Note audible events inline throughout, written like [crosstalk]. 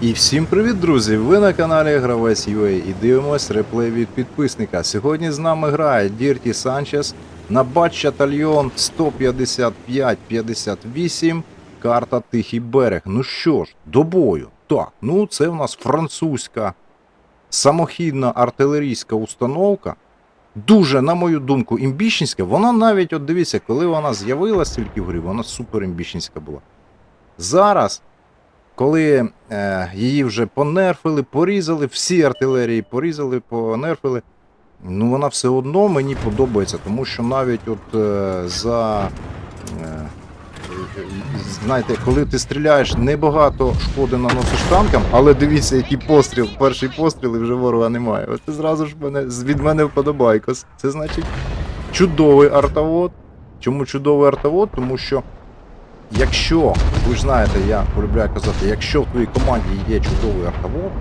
І всім привіт, друзі! Ви на каналі Гравець UA і дивимось реплей від підписника. Сьогодні з нами грає Дірті Санчес на Батчатальйон 155-58, карта Тихий берег. Ну що ж, до бою. Так, ну це в нас французька самохідна артилерійська установка. Дуже, на мою думку, імбічницька. Вона навіть, от дивіться, коли вона з'явилася тільки в грі, вона супер імбічницька була. Зараз коли е, її вже понерфили, порізали, всі артилерії порізали, понерфили. Ну, вона все одно мені подобається, тому що навіть от е, за. Е, знаєте, коли ти стріляєш, небагато шкоди наносиш танкам, але дивіться, який постріл, перший постріл і вже ворога немає. От це зразу ж мене, від мене вподобайкос. Це значить чудовий артовод. Чому чудовий артовод? Тому що Якщо, ви ж знаєте, я полюбляю казати, якщо в твоїй команді є чудовий артовод,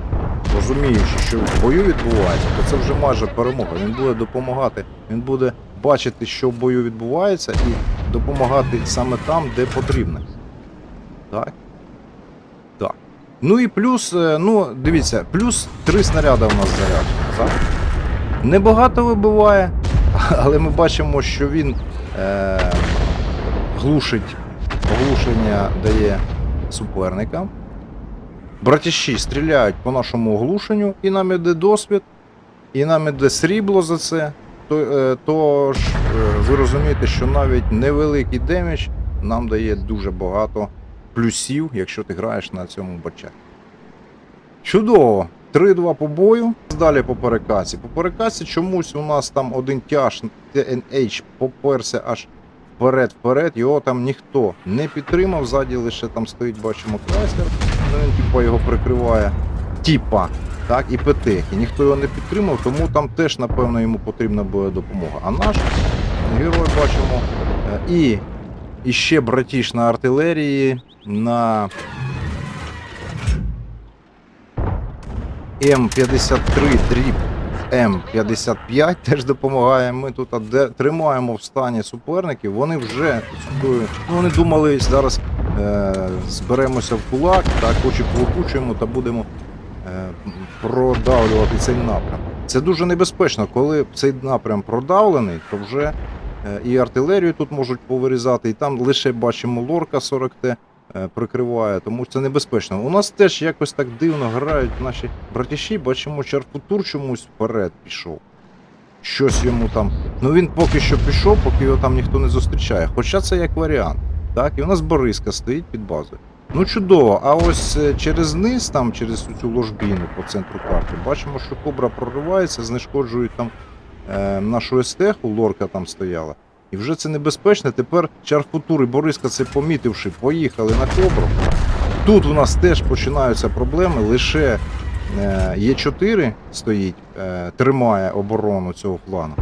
розуміючи, що в бою відбувається, то це вже майже перемога. Він буде допомагати, він буде бачити, що в бою відбувається, і допомагати саме там, де потрібно. Так? Так. Ну і плюс, е, ну, дивіться, плюс три снаряди у нас заряджені. Небагато вибиває, [laughs] але ми бачимо, що він е, глушить оглушення дає суперникам. Братіші стріляють по нашому оглушенню, і нам іде досвід, і нам іде срібло за це. Е, Тож е, ви розумієте, що навіть невеликий демедж нам дає дуже багато плюсів, якщо ти граєш на цьому бачаті. Чудово! 3-2 по бою. Далі по перекаці. По перекаці чомусь у нас там один тяж TNH поперся аж вперед, вперед, його там ніхто не підтримав, ззаді лише там стоїть, бачимо, крайслер, ну він типа його прикриває. Тіпа, так, і ПТ. І ніхто його не підтримав, тому там теж, напевно, йому потрібна буде допомога. А наш герой бачимо. е, І, і ще братіш на артилерії, на М53 дріб М55 теж допомагає. Ми тут тримаємо в стані суперників. Вони вже ну, вони думали, зараз е, зберемося в кулак, так, очі повикучуємо та будемо е, продавлювати цей напрям. Це дуже небезпечно, коли цей напрям продавлений, то вже е, і артилерію тут можуть повирізати, і там лише бачимо лорка 40Т е, прикриває, тому це небезпечно. У нас теж якось так дивно грають наші братіші, бачимо, Чарфутур чомусь вперед пішов. Щось йому там. Ну він поки що пішов, поки його там ніхто не зустрічає. Хоча це як варіант. Так, і у нас Бориска стоїть під базою. Ну чудово, а ось е, через низ, там, через цю ложбіну по центру карти, бачимо, що кобра проривається, знешкоджують там е, нашу естеху, лорка там стояла. І вже це небезпечно. Тепер Чарфутур і Бориска це помітивши, поїхали на кобру. Тут у нас теж починаються проблеми. Лише е, Є4 стоїть, е, тримає оборону цього плану.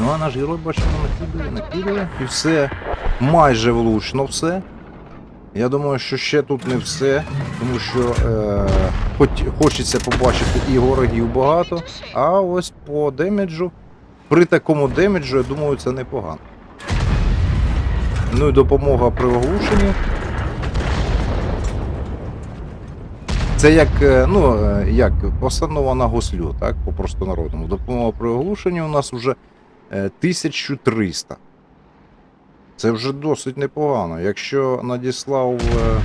Ну а наш герой бачимо накидує, накидує і все. Майже влучно все. Я думаю, що ще тут не все, тому що е, хоч, хочеться побачити і ворогів багато, а ось по демеджу при такому демеджу, я думаю, це непогано. Ну і допомога при оглушенні. Це як, е, ну, е, як постанова на гуслю, так, по простонародному. Допомога при оглушенні у нас вже е, 1300. Це вже досить непогано. Якщо надіслав е,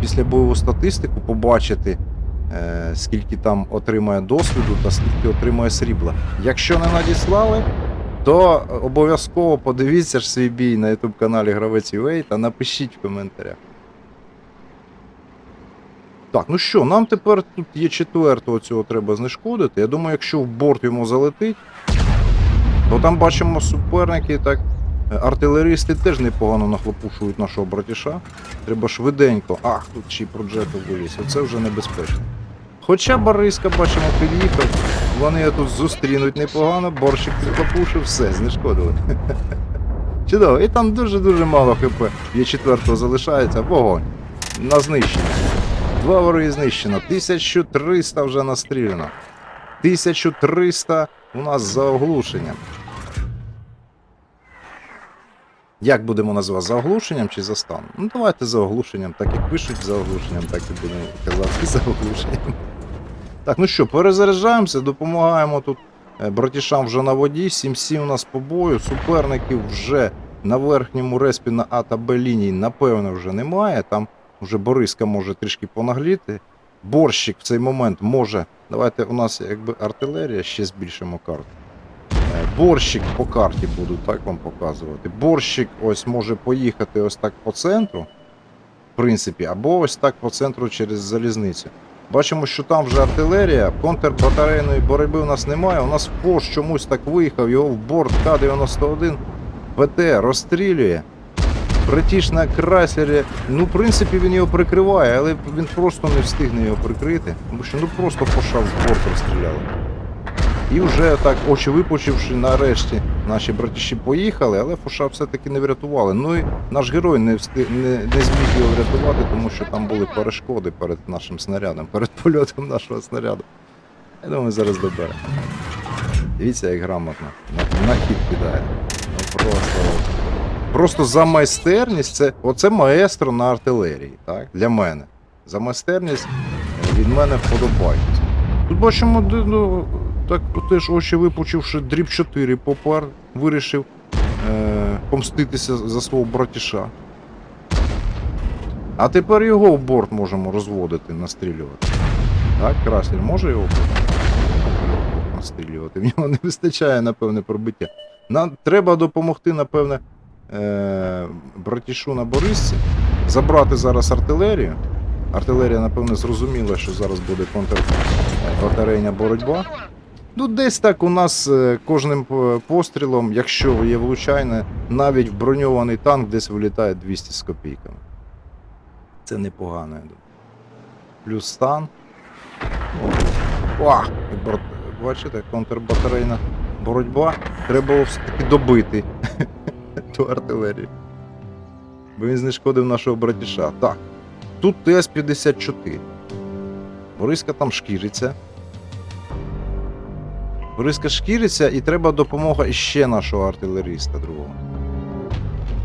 після бойову статистику, побачити, е, скільки там отримає досвіду та скільки отримує срібла. Якщо не надіслали, то обов'язково подивіться ж свій бій на YouTube каналі Гравець UA та напишіть в коментарях. Так, ну що, нам тепер тут є четвертого цього треба знешкодити. Я думаю, якщо в борт йому залетить, то там бачимо суперники, так. е, Артилеристи теж непогано нахлопушують нашого братіша. Треба швиденько. Ах, тут ще й проджету виліз. Оце вже небезпечно. Хоча Бориска, бачимо, під'їхав, вони його тут зустрінуть непогано, борщик підхлопушив, все, знешкодили. [laughs] Чудово, і там дуже-дуже мало хп. Є четвертого залишається, вогонь. На знищення. Два вороги знищено. 1300 вже настріляно. 1300 у нас за оглушенням. Як будемо називати за оглушенням чи за станом? Ну давайте за оглушенням, так як пишуть за оглушенням, так і будемо казати [laughs] за оглушенням. Так, ну що, перезаряджаємося, допомагаємо тут е, братішам вже на воді. 7-7 у нас по бою. Суперників вже на верхньому респі на А та Б лінії, напевно, вже немає. Там вже Бориска може трішки понагліти. Борщик в цей момент може. Давайте у нас якби артилерія, ще збільшимо карту. Е, Борщик по карті буду так вам показувати. Борщик ось може поїхати ось так по центру, в принципі, або ось так по центру через залізницю. Бачимо, що там вже артилерія, контрбатарейної боротьби у нас немає. У нас Фош чомусь так виїхав, його в борт К-91 ПТ розстрілює. Братіш на крайслері, ну, в принципі, він його прикриває, але він просто не встигне його прикрити, тому що ну просто пошав в борт розстріляли. І вже так, очі випучивши, нарешті наші братіші поїхали, але Фоша все-таки не врятували. Ну і наш герой не, встиг, не, не зміг його врятувати, тому що там були перешкоди перед нашим снарядом, перед польотом нашого снаряду. Я думаю, зараз добере. Дивіться, як грамотно. На, на хід кидає. Ну просто. Просто за майстерність це. Оце маестро на артилерії, так? Для мене. За майстерність від мене вподобають. Тут бачимо, ну, так теж очі випучивши дріб 4 попар, вирішив е, помститися за свого братіша. А тепер його в борт можемо розводити, настрілювати. Так, Краслер може його настрілювати? В нього не вистачає, напевне, пробиття. Нам треба допомогти, напевне, е, братішу на Борисці, забрати зараз артилерію. Артилерія, напевне, зрозуміла, що зараз буде контрбатарейна боротьба. Ну, десь так у нас е, кожним е, пострілом, якщо є влучайне, навіть в броньований танк десь вилітає 200 з копійками. Це непогано, я думаю. Плюс стан. О, бачите, контрбатарейна боротьба. Треба було все-таки добити [laughs] ту артилерію. Бо він знешкодив нашого братіша. Так. Тут ТС-54. Бориска там шкіриться. Бориска шкіриться і треба допомога іще нашого артилеріста другого.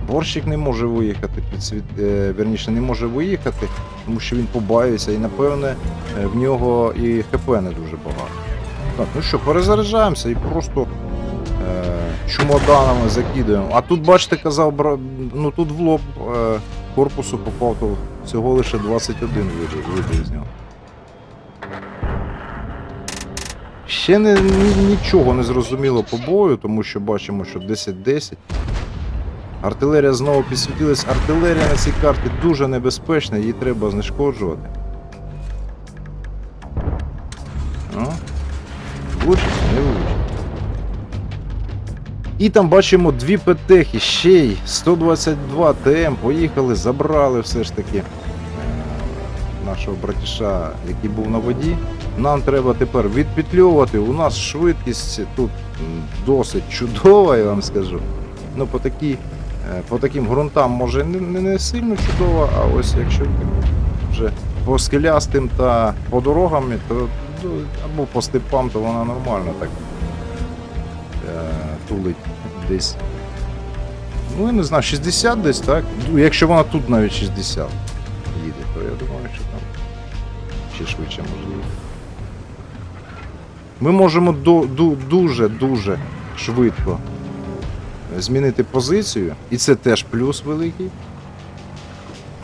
Борщик не може виїхати під світ. Е, верніше, не може виїхати, тому що він побаюється і, напевне, е, в нього і ХП не дуже багато. Так, ну що, перезаряджаємося і просто е, чумоданами закидуємо. А тут, бачите, казав, ну тут в лоб е, корпусу попав, то всього лише 21 вибив, вибив з нього. Ще не, ні- нічого не зрозуміло по бою, тому що бачимо, що 10-10. Артилерія знову підсвітилась. Артилерія на цій карті дуже небезпечна, її треба знешкоджувати. Ну, влучить, не влучить. І там бачимо дві петехи, ще й 122 ТМ. Поїхали, забрали все ж таки е, нашого братіша, який був на воді. Нам треба тепер відпетльовувати. У нас швидкість тут досить чудова, я вам скажу. Ну, по, такі, е, по таким ґрунтам може не, не, сильно чудова, а ось якщо вже по скелястим та по дорогам, то ну, або по степам, то вона нормально так е, тулить десь. Ну, я не знаю, 60 десь, так? Ну, Якщо вона тут навіть 60 їде, то я думаю, що там ще швидше їхати. Ми можемо дуже-дуже швидко змінити позицію, і це теж плюс великий.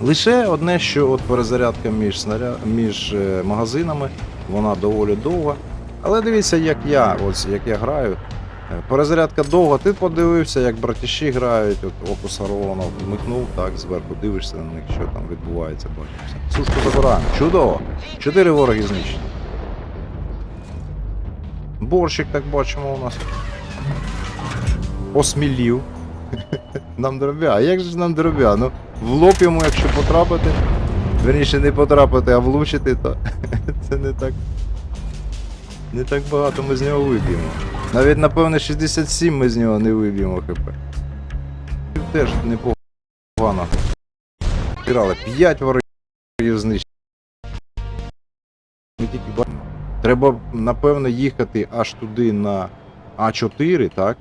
Лише одне, що от перезарядка між, снаря... між е, магазинами, вона доволі довга. Але дивіться, як я, ось як я граю. Е, Перезарядка довга, ти подивився, як братіші грають, от Окус Аронов, вмикнув, так, зверху дивишся на них, що там відбувається, бачиш. все. Сушку забираємо. Чудово! Чотири вороги знищені. Борщик, так бачимо, у нас. Осмілів. Нам дробя. А як же нам дробя? Ну, в лоб йому, якщо потрапити, верніше не потрапити, а влучити, то [laughs] це не так. Не так багато ми з нього виб'ємо. Навіть, напевне, 67 ми з нього не виб'ємо хп. Теж непогано. Грали 5 ворогів знищено. Ми тільки бачимо. Треба, напевно, їхати аж туди на А4, так?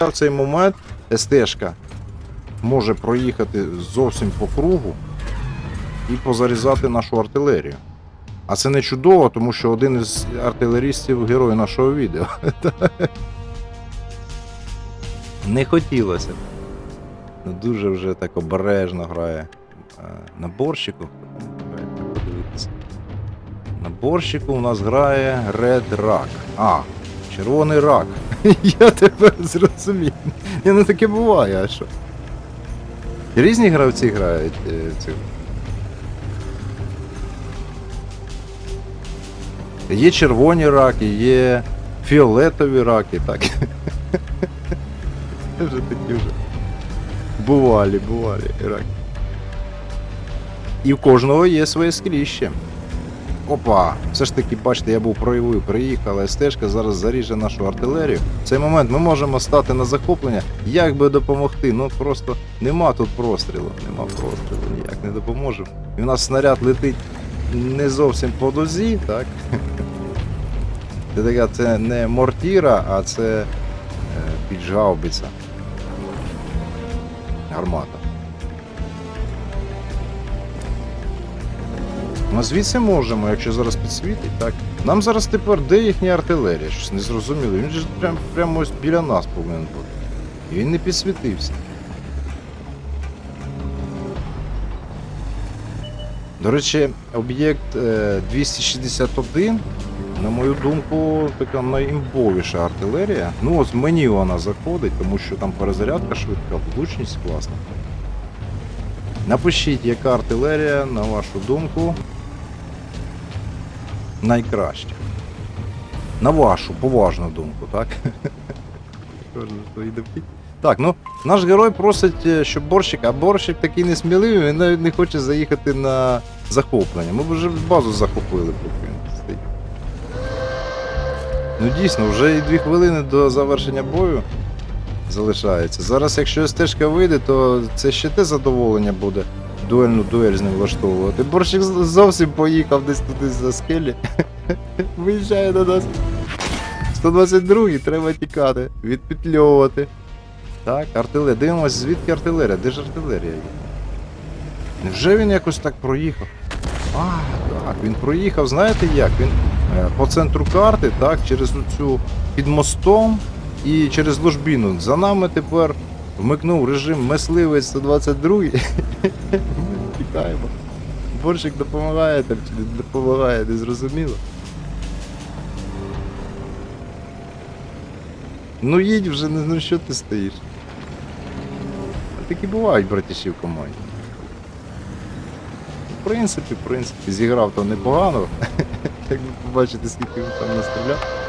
В цей момент СТшка може проїхати зовсім по кругу і позарізати нашу артилерію. А це не чудово, тому що один із артилерістів герой нашого відео. [laughs] Не хотілося. Ну, дуже вже так обережно грає е, На борщику у нас грає Red Rock. А, червоний рак. [laughs] Я тепер зрозумів. Ні, ну таке буває, а що? Різні гравці грають е, цю. Є червоні раки, є фіолетові раки, так. [laughs] Вже такі вже. Бувалі, бувалі раки. І в кожного є своє скріще. Опа! Все ж таки, бачите, я був проявив, приїхала стежка, зараз заріже нашу артилерію. В цей момент ми можемо стати на захоплення. Як би допомогти? Ну просто нема тут прострілу. Нема прострілу, ніяк не допоможемо. І у нас снаряд летить не зовсім по дозі, так? [laughs] Це це не мортіра, а це е, піджгаубиця. Гармата. Ми звідси можемо, якщо зараз підсвітить, так? Нам зараз тепер де їхня артилерія? Щось не зрозуміло. Він же прям, прямо ось біля нас повинен бути. І він не підсвітився. До речі, об'єкт е, 261, на мою думку, така найімбовіша артилерія. Ну, от мені вона заходить, тому що там перезарядка швидка, влучність класна. Напишіть, яка артилерія, на вашу думку, найкраща. На вашу поважну думку, так? Так, ну наш герой просить, е, щоб борщик, а борщик такий несміливий, він навіть не хоче заїхати на захоплення. Ми вже базу захопили, поки він стоїть. Ну дійсно, вже і дві хвилини до завершення бою залишається. Зараз, якщо стежка вийде, то це ще те задоволення буде дуельну дуель з ним влаштовувати. Борщик зовсім поїхав десь туди за скелі. [laughs] Виїжджає до нас. 122-й, треба тікати, відпетльовувати. Так, артилерія. Дивимось, звідки артилерія? Де ж артилерія є? Невже він якось так проїхав? А, так, він проїхав, знаєте як? Він е, по центру карти, так, через цю під мостом і через ложбіну. За нами тепер вмикнув режим мисливець 122. Ми тікаємо. Борщик допомагає там чи не допомагає, не зрозуміло. Ну їдь вже, не ну що ти стоїш. А такі бувають братіші в команді. В принципі, в принципі, зіграв там непогано. [laughs] Як ви побачите, скільки він там настріляв.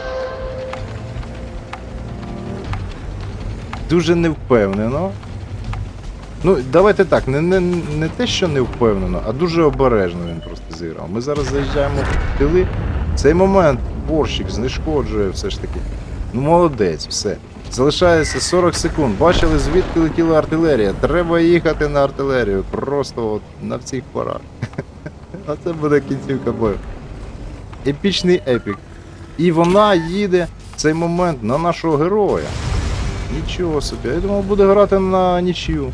Дуже невпевнено. Ну, давайте так, не, не, не те, що не впевнено, а дуже обережно він просто зіграв. Ми зараз заїжджаємо в тили. В цей момент борщик знешкоджує все ж таки. Ну молодець, все. Залишається 40 секунд. Бачили, звідки летіла артилерія. Треба їхати на артилерію. Просто от на всіх порах. [laughs] А це буде кінцівка бою. Епічний епік. І вона їде в цей момент на нашого героя. Нічого собі. Я думав, буде грати на нічию.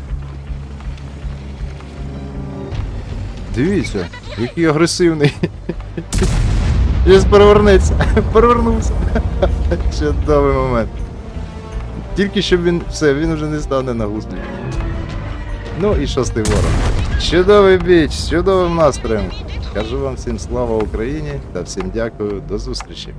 Дивіться, який агресивний. [laughs] Зараз перевернеться. [laughs] Перевернувся. [laughs] Чудовий момент. Тільки щоб він. Все, він вже не стане на гуслі. Ну і шостий ворог. Чудовий біч, чудовим настроєм. Кажу вам всім слава Україні та всім дякую, до зустрічі.